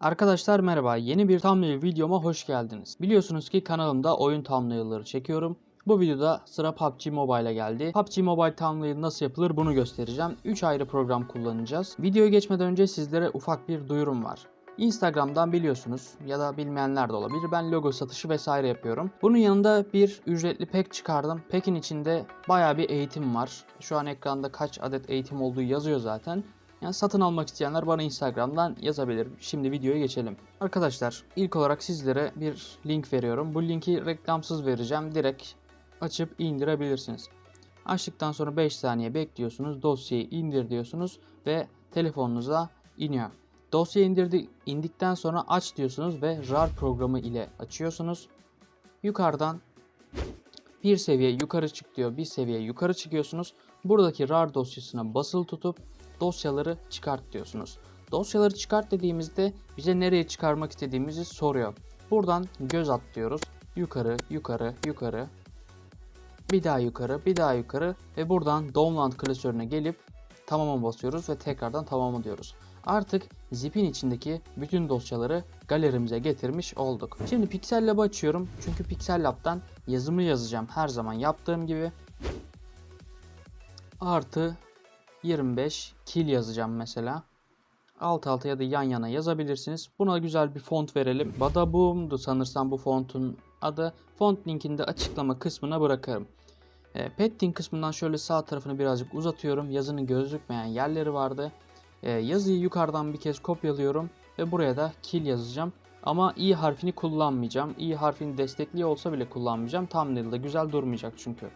Arkadaşlar merhaba, yeni bir thumbnail videoma hoş geldiniz. Biliyorsunuz ki kanalımda oyun thumbnail'ları çekiyorum. Bu videoda sıra PUBG Mobile'a geldi. PUBG Mobile thumbnail nasıl yapılır bunu göstereceğim. 3 ayrı program kullanacağız. Videoya geçmeden önce sizlere ufak bir duyurum var. Instagram'dan biliyorsunuz ya da bilmeyenler de olabilir. Ben logo satışı vesaire yapıyorum. Bunun yanında bir ücretli pack çıkardım. Pack'in içinde baya bir eğitim var. Şu an ekranda kaç adet eğitim olduğu yazıyor zaten. Yani satın almak isteyenler bana Instagram'dan yazabilir. Şimdi videoya geçelim. Arkadaşlar ilk olarak sizlere bir link veriyorum. Bu linki reklamsız vereceğim. Direkt açıp indirebilirsiniz. Açtıktan sonra 5 saniye bekliyorsunuz. Dosyayı indir diyorsunuz ve telefonunuza iniyor. Dosya indirdi, indikten sonra aç diyorsunuz ve RAR programı ile açıyorsunuz. Yukarıdan bir seviye yukarı çık diyor. Bir seviye yukarı çıkıyorsunuz. Buradaki RAR dosyasına basılı tutup dosyaları çıkart diyorsunuz. Dosyaları çıkart dediğimizde bize nereye çıkarmak istediğimizi soruyor. Buradan göz at diyoruz. Yukarı, yukarı, yukarı. Bir daha yukarı, bir daha yukarı ve buradan download klasörüne gelip tamama basıyoruz ve tekrardan tamamı diyoruz. Artık zip'in içindeki bütün dosyaları galerimize getirmiş olduk. Şimdi Pixel Lab'ı açıyorum. Çünkü Pixel Lab'dan yazımı yazacağım her zaman yaptığım gibi. Artı 25 kil yazacağım mesela. Alt alta ya da yan yana yazabilirsiniz. Buna güzel bir font verelim. Badaboom'du sanırsam bu fontun adı. Font linkini de açıklama kısmına bırakırım. E, Padding kısmından şöyle sağ tarafını birazcık uzatıyorum. Yazının gözükmeyen yerleri vardı. E, yazıyı yukarıdan bir kez kopyalıyorum ve buraya da kill yazacağım. Ama i harfini kullanmayacağım. i harfini destekliyor olsa bile kullanmayacağım. Thumbnail'da güzel durmayacak çünkü.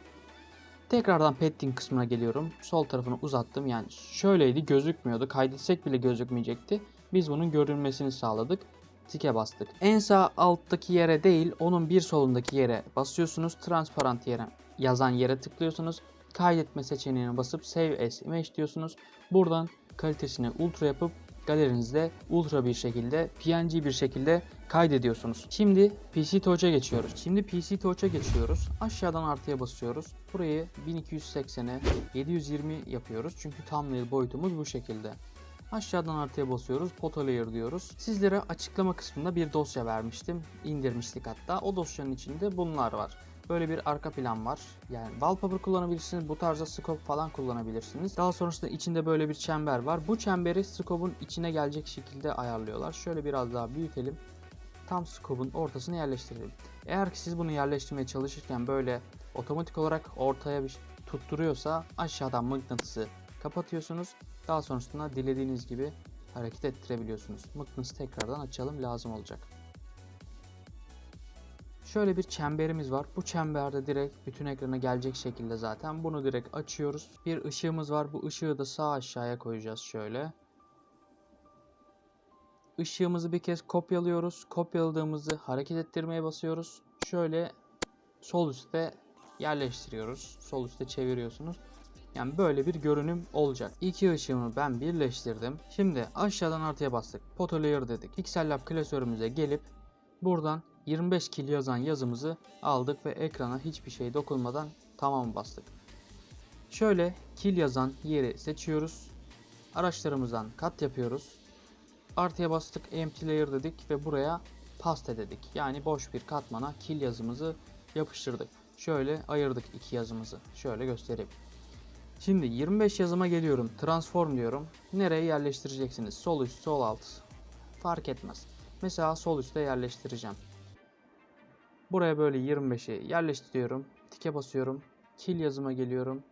Tekrardan padding kısmına geliyorum. Sol tarafını uzattım. Yani şöyleydi gözükmüyordu. Kaydetsek bile gözükmeyecekti. Biz bunun görünmesini sağladık. Tike bastık. En sağ alttaki yere değil onun bir solundaki yere basıyorsunuz. Transparent yere yazan yere tıklıyorsunuz. Kaydetme seçeneğine basıp Save as Image diyorsunuz. Buradan kalitesini ultra yapıp galerinizde ultra bir şekilde PNG bir şekilde kaydediyorsunuz. Şimdi PC Touch'a geçiyoruz. Şimdi PC Touch'a geçiyoruz. Aşağıdan artıya basıyoruz. Burayı 1280'e 720 yapıyoruz. Çünkü thumbnail boyutumuz bu şekilde. Aşağıdan artıya basıyoruz. Photo Layer diyoruz. Sizlere açıklama kısmında bir dosya vermiştim. İndirmiştik hatta. O dosyanın içinde bunlar var. Böyle bir arka plan var. Yani wallpaper kullanabilirsiniz. Bu tarzda scope falan kullanabilirsiniz. Daha sonrasında içinde böyle bir çember var. Bu çemberi scope'un içine gelecek şekilde ayarlıyorlar. Şöyle biraz daha büyütelim. Tam scope'un ortasına yerleştirelim. Eğer ki siz bunu yerleştirmeye çalışırken böyle otomatik olarak ortaya bir tutturuyorsa aşağıdan mıknatısı kapatıyorsunuz. Daha sonrasında dilediğiniz gibi hareket ettirebiliyorsunuz. Mıknatısı tekrardan açalım lazım olacak. Şöyle bir çemberimiz var. Bu çemberde direkt bütün ekrana gelecek şekilde zaten. Bunu direkt açıyoruz. Bir ışığımız var. Bu ışığı da sağ aşağıya koyacağız şöyle. Işığımızı bir kez kopyalıyoruz. Kopyaladığımızı hareket ettirmeye basıyoruz. Şöyle sol üstte yerleştiriyoruz. Sol üstte çeviriyorsunuz. Yani böyle bir görünüm olacak. İki ışığımı ben birleştirdim. Şimdi aşağıdan artıya bastık. Layer dedik. Pixel Lab klasörümüze gelip buradan 25 kil yazan yazımızı aldık ve ekrana hiçbir şey dokunmadan tamam bastık. Şöyle kil yazan yeri seçiyoruz. Araçlarımızdan kat yapıyoruz. Artıya bastık empty layer dedik ve buraya paste dedik. Yani boş bir katmana kil yazımızı yapıştırdık. Şöyle ayırdık iki yazımızı. Şöyle göstereyim. Şimdi 25 yazıma geliyorum. Transform diyorum. Nereye yerleştireceksiniz? Sol üst, sol alt. Fark etmez. Mesela sol üste yerleştireceğim. Buraya böyle 25'i yerleştiriyorum. Tike basıyorum. Kill yazıma geliyorum.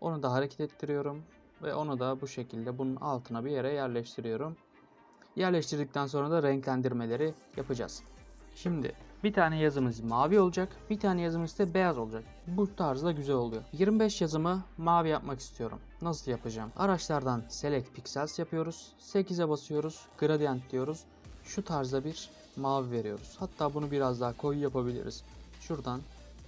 Onu da hareket ettiriyorum. Ve onu da bu şekilde bunun altına bir yere yerleştiriyorum. Yerleştirdikten sonra da renklendirmeleri yapacağız. Şimdi bir tane yazımız mavi olacak. Bir tane yazımız ise beyaz olacak. Bu tarzda güzel oluyor. 25 yazımı mavi yapmak istiyorum. Nasıl yapacağım? Araçlardan Select Pixels yapıyoruz. 8'e basıyoruz. Gradient diyoruz. Şu tarzda bir mavi veriyoruz. Hatta bunu biraz daha koyu yapabiliriz. Şuradan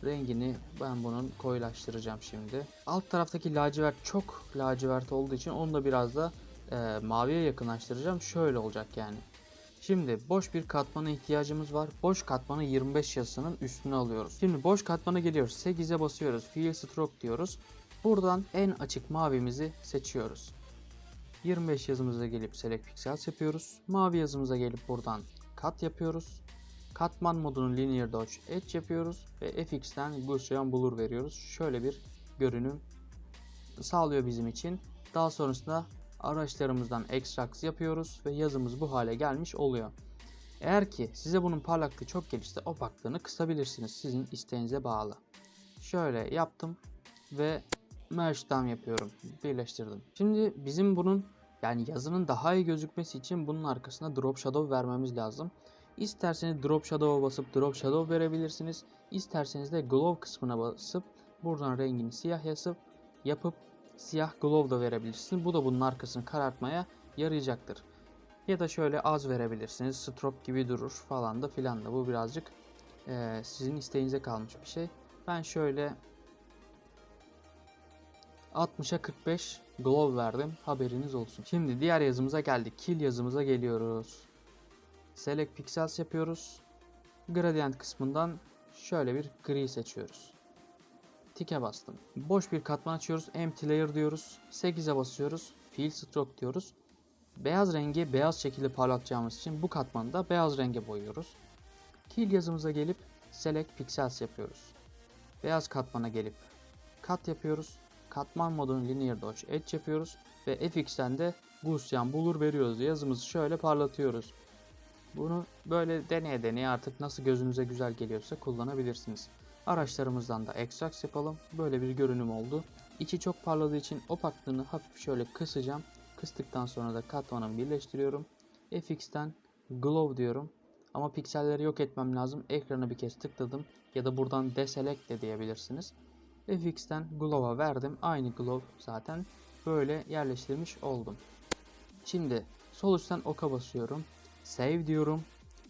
rengini ben bunun koyulaştıracağım şimdi. Alt taraftaki lacivert çok lacivert olduğu için onu da biraz da e, maviye yakınlaştıracağım. Şöyle olacak yani. Şimdi boş bir katmana ihtiyacımız var. Boş katmanı 25 yazısının üstüne alıyoruz. Şimdi boş katmana geliyoruz. 8'e basıyoruz. Fill Stroke diyoruz. Buradan en açık mavimizi seçiyoruz. 25 yazımıza gelip Select Pixels yapıyoruz. Mavi yazımıza gelip buradan Cut yapıyoruz. Katman modunu Linear Dodge Edge yapıyoruz ve FX'ten Gaussian Blur veriyoruz. Şöyle bir görünüm sağlıyor bizim için. Daha sonrasında araçlarımızdan extract yapıyoruz ve yazımız bu hale gelmiş oluyor. Eğer ki size bunun parlaklığı çok gelirse opaklığını kısabilirsiniz. Sizin isteğinize bağlı. Şöyle yaptım ve merge down yapıyorum. Birleştirdim. Şimdi bizim bunun yani yazının daha iyi gözükmesi için bunun arkasına drop shadow vermemiz lazım. İsterseniz drop shadow'a basıp drop shadow verebilirsiniz. İsterseniz de glow kısmına basıp buradan rengini siyah yazıp yapıp siyah glow da verebilirsiniz. Bu da bunun arkasını karartmaya yarayacaktır. Ya da şöyle az verebilirsiniz. Strobe gibi durur falan da filan da. Bu birazcık eee, sizin isteğinize kalmış bir şey. Ben şöyle 60'a 45 glow verdim. Haberiniz olsun. Şimdi diğer yazımıza geldik. Kill yazımıza geliyoruz. Select Pixels yapıyoruz. Gradient kısmından şöyle bir gri seçiyoruz. Tike bastım. Boş bir katman açıyoruz. Empty Layer diyoruz. 8'e basıyoruz. Fill Stroke diyoruz. Beyaz rengi beyaz şekilde parlatacağımız için bu katmanı da beyaz renge boyuyoruz. Kill yazımıza gelip Select Pixels yapıyoruz. Beyaz katmana gelip kat yapıyoruz. Katman modunu Linear Dodge Edge yapıyoruz. Ve FX'ten de Gaussian Blur veriyoruz. Yazımızı şöyle parlatıyoruz. Bunu böyle deneye deneye artık nasıl gözünüze güzel geliyorsa kullanabilirsiniz. Araçlarımızdan da extract yapalım. Böyle bir görünüm oldu. İçi çok parladığı için opaklığını hafif şöyle kısacağım. Kıstıktan sonra da katmanımı birleştiriyorum. FX'ten glow diyorum. Ama pikselleri yok etmem lazım. Ekranı bir kez tıkladım. Ya da buradan deselect de diyebilirsiniz. FX'ten glow'a verdim. Aynı glow zaten böyle yerleştirmiş oldum. Şimdi sol üstten oka basıyorum. Save diyorum.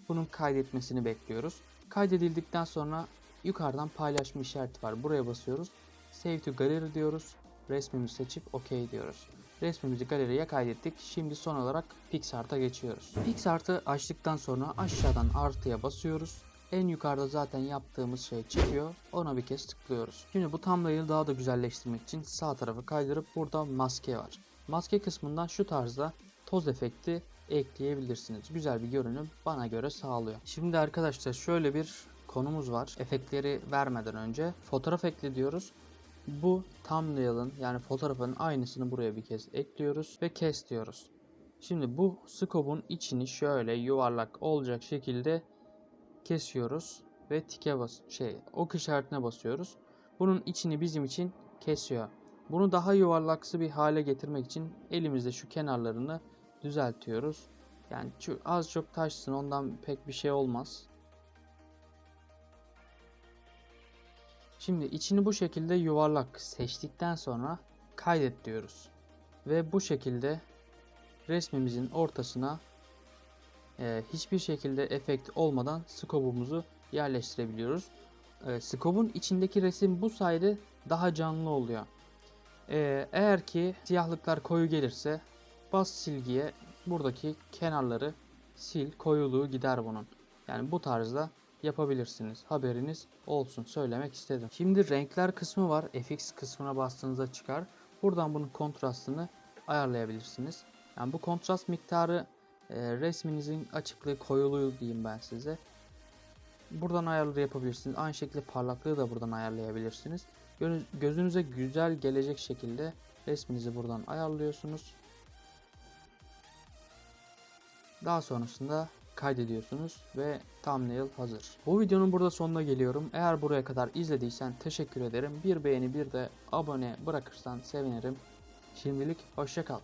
Bunun kaydetmesini bekliyoruz. Kaydedildikten sonra yukarıdan paylaşma işareti var. Buraya basıyoruz. Save to Gallery diyoruz. Resmimizi seçip OK diyoruz. Resmimizi galeriye kaydettik. Şimdi son olarak PixArt'a geçiyoruz. PixArt'ı açtıktan sonra aşağıdan artıya basıyoruz. En yukarıda zaten yaptığımız şey çıkıyor. Ona bir kez tıklıyoruz. Şimdi bu thumbnail'ı daha da güzelleştirmek için sağ tarafı kaydırıp burada maske var. Maske kısmından şu tarzda toz efekti ekleyebilirsiniz. Güzel bir görünüm bana göre sağlıyor. Şimdi arkadaşlar şöyle bir konumuz var. Efektleri vermeden önce fotoğraf ekle diyoruz. Bu thumbnail'ın yani fotoğrafın aynısını buraya bir kez ekliyoruz ve kes diyoruz. Şimdi bu scope'un içini şöyle yuvarlak olacak şekilde kesiyoruz ve tike bas şey ok işaretine basıyoruz. Bunun içini bizim için kesiyor. Bunu daha yuvarlaksı bir hale getirmek için elimizde şu kenarlarını düzeltiyoruz. Yani az çok taşsın ondan pek bir şey olmaz. Şimdi içini bu şekilde yuvarlak seçtikten sonra kaydet diyoruz. Ve bu şekilde resmimizin ortasına e, hiçbir şekilde efekt olmadan skobumuzu yerleştirebiliyoruz. E, içindeki resim bu sayede daha canlı oluyor. E, eğer ki siyahlıklar koyu gelirse bas silgiye buradaki kenarları sil koyuluğu gider bunun. Yani bu tarzda yapabilirsiniz. Haberiniz olsun söylemek istedim. Şimdi renkler kısmı var. FX kısmına bastığınızda çıkar. Buradan bunun kontrastını ayarlayabilirsiniz. Yani bu kontrast miktarı e, resminizin açıklığı koyuluğu diyeyim ben size. Buradan ayarları yapabilirsiniz. Aynı şekilde parlaklığı da buradan ayarlayabilirsiniz. Gözünüze güzel gelecek şekilde resminizi buradan ayarlıyorsunuz. Daha sonrasında kaydediyorsunuz ve thumbnail hazır. Bu videonun burada sonuna geliyorum. Eğer buraya kadar izlediysen teşekkür ederim. Bir beğeni bir de abone bırakırsan sevinirim. Şimdilik hoşça kal.